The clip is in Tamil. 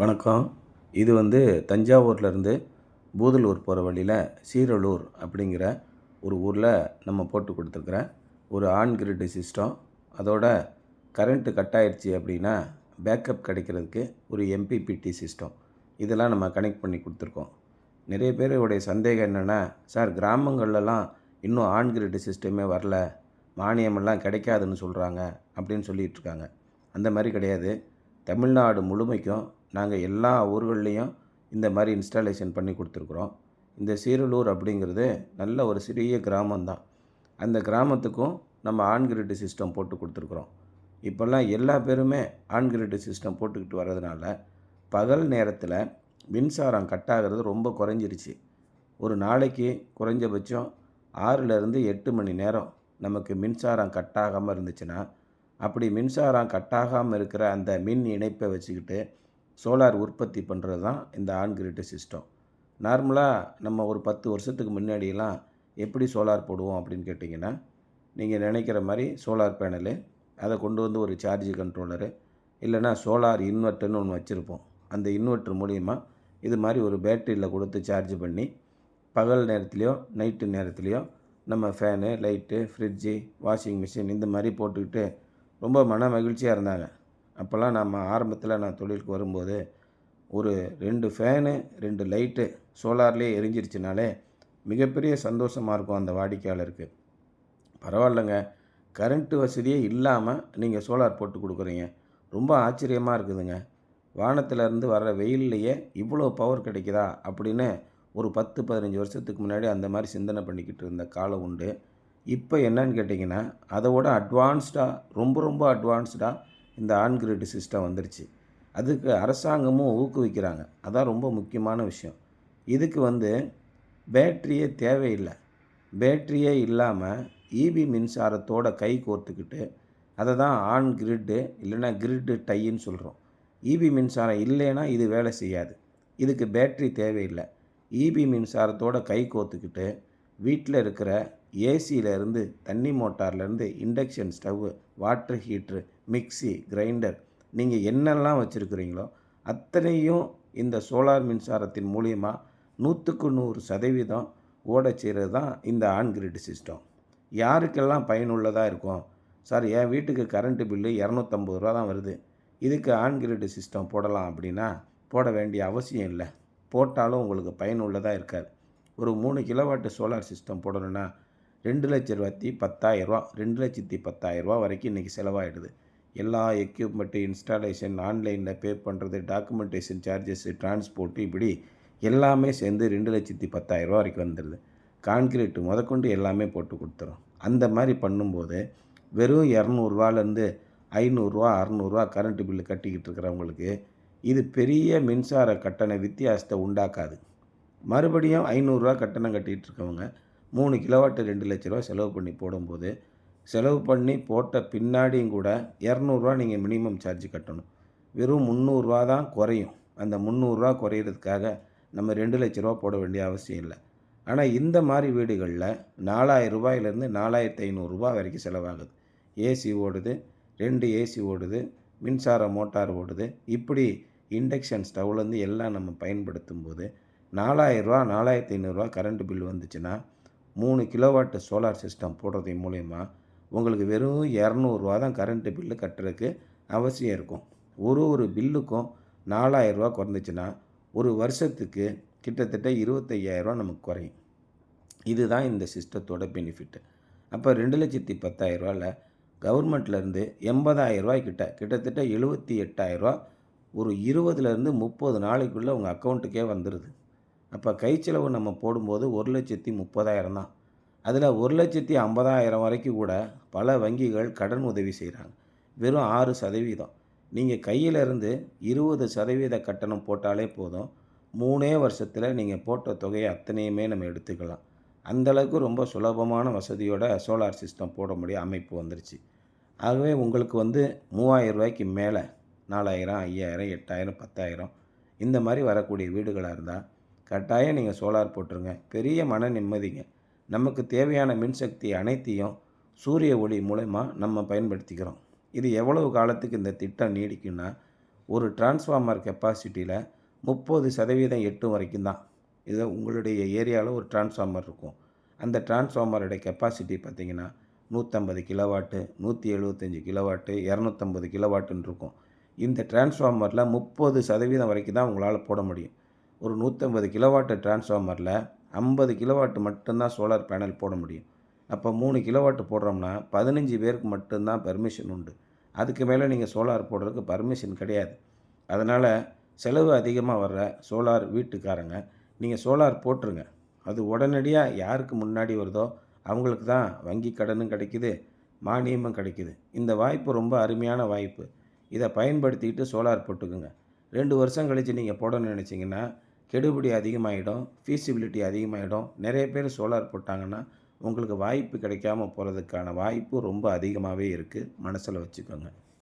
வணக்கம். இது வந்து தஞ்சாவூர்லேருந்து பூதலூர் போகிற வழியில் சீரலூர் அப்படிங்கிற ஒரு ஊரில் நம்ம போட்டு கொடுத்துருக்குற ஒரு ஆன் கிரிட் சிஸ்டம். அதோட கரண்ட்டு கட் ஆயிடுச்சு அப்படின்னா பேக்கப் கிடைக்கிறதுக்கு ஒரு எம்பிபிடி சிஸ்டம். இதெல்லாம் நம்ம கனெக்ட் பண்ணி கொடுத்துருக்கோம். நிறைய பேருடைய சந்தேகம் என்னென்னா சார் கிராமங்கள்லலாம் இன்னும் ஆன் கிரிட் சிஸ்டமே வரல. மானியமெல்லாம் கிடைக்காதுன்னு சொல்கிறாங்க அப்படின்னு சொல்லிகிட்ருக்காங்க அந்த மாதிரி கிடையாது. தமிழ்நாடு முழுமைக்கும் நாங்கள் எல்லா ஊர்கள்லேயும் இந்த மாதிரி இன்ஸ்டாலேஷன் பண்ணி கொடுத்துருக்குறோம். இந்த சீரலூர் அப்படிங்கிறது நல்ல ஒரு சிறிய கிராமம்தான். அந்த கிராமத்துக்கும் நம்ம ஆன் சிஸ்டம் போட்டு கொடுத்துருக்குறோம். இப்போல்லாம் எல்லா பேருமே ஆன் சிஸ்டம் போட்டுக்கிட்டு வர்றதுனால பகல் நேரத்தில் மின்சாரம் கட் ஆகிறது ரொம்ப குறைஞ்சிருச்சு. ஒரு நாளைக்கு குறைஞ்சபட்சம் ஆறுலேருந்து எட்டு மணி நேரம் நமக்கு மின்சாரம் கட் ஆகாமல் இருந்துச்சுன்னா அப்படி மின்சாரம் கட் ஆகாமல் இருக்கிற அந்த மின் இணைப்பை வச்சுக்கிட்டு சோலார் உற்பத்தி பண்ணுறது தான் இந்த ஆன் கிரிட் சிஸ்டம். நார்மலாக நம்ம ஒரு பத்து வருஷத்துக்கு முன்னாடியெல்லாம் எப்படி சோலார் போடுவோம் அப்படின்னு கேட்டிங்கன்னா நீங்கள் நினைக்கிற மாதிரி சோலார் பேனலு அதை கொண்டு வந்து ஒரு சார்ஜ் கண்ட்ரோலரு இல்லைன்னா சோலார் இன்வெர்ட்டர்னு ஒன்று வச்சுருப்போம். அந்த இன்வெர்ட்டர் மூலிமா இது மாதிரி ஒரு பேட்டரியில் கொடுத்து சார்ஜ் பண்ணி பகல் நேரத்துலையோ நைட்டு நேரத்துலையோ நம்ம fan light fridge washing machine இந்த மாதிரி போட்டுக்கிட்டு ரொம்ப மன மகிழ்ச்சியாக இருந்தாங்க. அப்போல்லாம் நம்ம ஆரம்பத்தில் நான் தொழிலுக்கு வரும்போது ஒரு ரெண்டு ஃபேனு ரெண்டு லைட்டு சோலார்லேயே எரிஞ்சிருச்சுனாலே மிகப்பெரிய சந்தோஷமாக இருக்கும் அந்த வாடிக்கையாளருக்கு. பரவாயில்லைங்க. கரண்ட்டு வசதியே இல்லாமல் நீங்கள் சோலார் போட்டு கொடுக்குறீங்க. ரொம்ப ஆச்சரியமாக இருக்குதுங்க. வானத்திலேருந்து வர்ற வெயில்லையே இவ்வளோ பவர் கிடைக்குதா? அப்படின்னு ஒரு பத்து பதினஞ்சு வருஷத்துக்கு முன்னாடி அந்த மாதிரி சிந்தனை பண்ணிக்கிட்டு இருந்த காலம் உண்டு. இப்போ என்னன்னு கேட்டிங்கன்னா அதை விட அட்வான்ஸ்டாக ரொம்ப ரொம்ப அட்வான்ஸ்டாக இந்த ஆன் கிரிட் சிஸ்டம் வந்துருச்சு. அதுக்கு அரசாங்கமும் ஊக்குவிக்கிறாங்க. அதான் ரொம்ப முக்கியமான விஷயம். இதுக்கு வந்து பேட்ரியே தேவையில்லை. பேட்ரியே இல்லாமல் இபி மின்சாரத்தோட கை கோர்த்துக்கிட்டு அதை தான் ஆன் கிரிட்டு இல்லைன்னா கிரிட்டு டைன்னு சொல்கிறோம் இபி மின்சாரம் இல்லைன்னா இது வேலை செய்யாது. இதுக்கு பேட்ரி தேவையில்லை. இபி மின்சாரத்தோட கை கோர்த்துக்கிட்டு வீட்டில் இருக்கிற ஏசியிலேருந்து தண்ணி மோட்டார்லேருந்து induction stove water heater mixie grinder நீங்கள் என்னெல்லாம் வச்சுருக்கிறீங்களோ அத்தனையும் இந்த சோலார் மின்சாரத்தின் மூலியமாக நூற்றுக்கு நூறு சதவீதம் ஓட செய்கிறது தான் இந்த ஆன் கிரிட் சிஸ்டம். யாருக்கெல்லாம் பயனுள்ளதாக இருக்கும்? சார் என் வீட்டுக்கு கரண்ட்டு பில்லு இரநூத்தம்பது ரூபா தான் வருது. இதுக்கு ஆன் கிரிட் சிஸ்டம் போடலாம் அப்படின்னா போட வேண்டிய அவசியம் இல்லை. போட்டாலும் உங்களுக்கு பயனுள்ளதாக இருக்காது. ஒரு மூணு கிலோவாட்டு சோலார் சிஸ்டம் போடணுன்னா ரெண்டு லட்ச ரூபாத்தி பத்தாயிரரூவா ரெண்டு லட்சத்தி பத்தாயிரரூவா வரைக்கும் இன்றைக்கி செலவாயிடுது. எல்லா எக்யூப்மெண்ட்டு இன்ஸ்டாலேஷன் ஆன்லைனில் பே பண்ணுறது டாக்குமெண்டேஷன் சார்ஜஸ்ஸு டிரான்ஸ்போர்ட்டு இப்படி எல்லாமே சேர்ந்து ரெண்டு லட்சத்தி பத்தாயிரரூவா வரைக்கும் வந்துடுது கான்கிரீட்டு முதற்கொண்டு எல்லாமே போட்டு கொடுத்துரும் அந்த மாதிரி பண்ணும்போது வெறும் இரநூறுவாலேருந்து ஐநூறுரூவா அறநூறுவா கரண்ட்டு பில்லு கட்டிக்கிட்டு இருக்கிறவங்களுக்கு இது பெரிய மின்சார கட்டண வித்தியாசத்தை உண்டாக்காது. மறுபடியும் ஐநூறுரூவா கட்டணம் கட்டிகிட்டு இருக்கவங்க மூணு கிலோவாட்டு ரெண்டு லட்ச ரூபா செலவு பண்ணி போடும்போது செலவு பண்ணி போட்ட பின்னாடியும் கூட இரநூறுவா நீங்கள் மினிமம் சார்ஜ் கட்டணும். வெறும் முந்நூறுரூவா தான் குறையும். அந்த முந்நூறுரூவா குறையிறதுக்காக நம்ம ரெண்டு லட்ச ரூபா போட வேண்டிய அவசியம் இல்லை. ஆனால் இந்த மாதிரி வீடுகளில் நாலாயிரம் ரூபாயிலேருந்து நாலாயிரத்து ஐநூறுரூவா வரைக்கும் செலவாகுது. ஏசி ஓடுது ரெண்டு ஏசி ஓடுது மின்சார மோட்டார் ஓடுது. இப்படி இண்டக்ஷன் ஸ்டவ்லேருந்து எல்லாம் நம்ம பயன்படுத்தும் போது நாலாயிரரூவா நாலாயிரத்தி ஐநூறுரூவா கரண்ட் பில் வந்துச்சுன்னா மூணு கிலோவாட்டு சோலார் சிஸ்டம் போடுறது மூலயமா உங்களுக்கு வெறும் இரநூறுவா தான் கரண்ட்டு பில்லு கட்டுறதுக்கு அவசியம் இருக்கும். ஒரு ஒரு பில்லுக்கும் நாலாயிரரூவா குறைஞ்சிச்சின்னா ஒரு வருஷத்துக்கு கிட்டத்தட்ட இருபத்தையாயிரரூவா நமக்கு குறையும். இதுதான் இந்த சிஸ்டத்தோட பெனிஃபிட்டு அப்போ ரெண்டு லட்சத்தி பத்தாயிரரூவாவில் கவர்மெண்ட்லேருந்து எண்பதாயிரரூவாய் கிட்ட கிட்டத்தட்ட எழுபத்தி எட்டாயிரரூவா ஒரு இருபதுலேருந்து முப்பது நாளைக்குள்ளே உங்கள் அக்கௌண்ட்டுக்கே வந்துடுது அப்போ கை செலவு நம்ம போடும்போது ஒரு லட்சத்தி முப்பதாயிரம் தான். அதில் ஒரு லட்சத்தி ஐம்பதாயிரம் வரைக்கும் கூட பல வங்கிகள் கடன் உதவி செய்கிறாங்க வெறும் ஆறு சதவீதம். நீங்கள் கையிலேருந்து இருபது சதவீத கட்டணம் போட்டாலே போதும். மூணே வருஷத்தில் நீங்கள் போட்ட தொகையை அத்தனையுமே நம்ம எடுத்துக்கலாம். அந்தளவுக்கு ரொம்ப சுலபமான வசதியோட சோலார் சிஸ்டம் போட முடிய அமைப்பு வந்துருச்சு. ஆகவே உங்களுக்கு வந்து மூவாயிரம் ரூபாய்க்கு மேலே நாலாயிரம் ஐயாயிரம் எட்டாயிரம் பத்தாயிரம் இந்த மாதிரி வரக்கூடிய வீடுகளாக இருந்தால் கட்டாயம் நீங்கள் சோலார் போட்டுருங்க. பெரிய மன நிம்மதிங்க. நமக்கு தேவையான மின்சக்தி அனைத்தையும் சூரிய ஒளி மூலயமா நம்ம பயன்படுத்திக்கிறோம். இது எவ்வளவு காலத்துக்கு இந்த திட்டம் நீடிக்கும்னா ஒரு டிரான்ஸ்ஃபார்மர் கெப்பாசிட்டியில் முப்பது சதவீதம் எட்டும் வரைக்கும் தான். இது உங்களுடைய ஏரியாவில் ஒரு டிரான்ஸ்ஃபார்மர் இருக்கும். அந்த டிரான்ஸ்ஃபார்மருடைய கெப்பாசிட்டி பார்த்திங்கன்னா நூற்றம்பது கிலோவாட்டு நூற்றி எழுபத்தஞ்சி கிலோவாட்டு இரநூத்தம்பது கிலோவாட்டுன்னு இருக்கும். இந்த டிரான்ஸ்ஃபார்மரில் முப்பது சதவீதம் வரைக்கும் தான் உங்களால் போட முடியும். ஒரு நூற்றம்பது கிலோவாட்டு டிரான்ஸ்ஃபார்மரில் ஐம்பது கிலோவாட்டு மட்டும்தான் சோலார் பேனல் போட முடியும். அப்போ மூணு கிலோவாட்டு போடுறோம்னா பதினஞ்சு பேருக்கு மட்டும்தான் பர்மிஷன் உண்டு. அதுக்கு மேலே நீங்கள் சோலார் போடுறதுக்கு பர்மிஷன் கிடையாது. அதனால் செலவு அதிகமாக வர்ற சோலார் வீட்டுக்காரங்க நீங்கள் சோலார் போட்டுருங்க. அது உடனடியாக யாருக்கு முன்னாடி வருதோ அவங்களுக்கு தான் வங்கி கடனும் கிடைக்குது மானியமும் கிடைக்குது. இந்த வாய்ப்பு ரொம்ப அருமையான வாய்ப்பு. இதை பயன்படுத்திக்கிட்டு சோலார் போட்டுக்குங்க. ரெண்டு வருஷம் கழித்து நீங்கள் போடணும்னு நினச்சிங்கன்னா கெடுபிடி அதிகமாகிடும் ஃபீஸிபிலிட்டி அதிகமாகிடும் நிறைய பேர் சோலார் போட்டாங்கன்னா உங்களுக்கு வாய்ப்பு கிடைக்காம போகிறதுக்கான வாய்ப்பு ரொம்ப அதிகமாகவே இருக்குது மனசில் வச்சுக்கோங்க.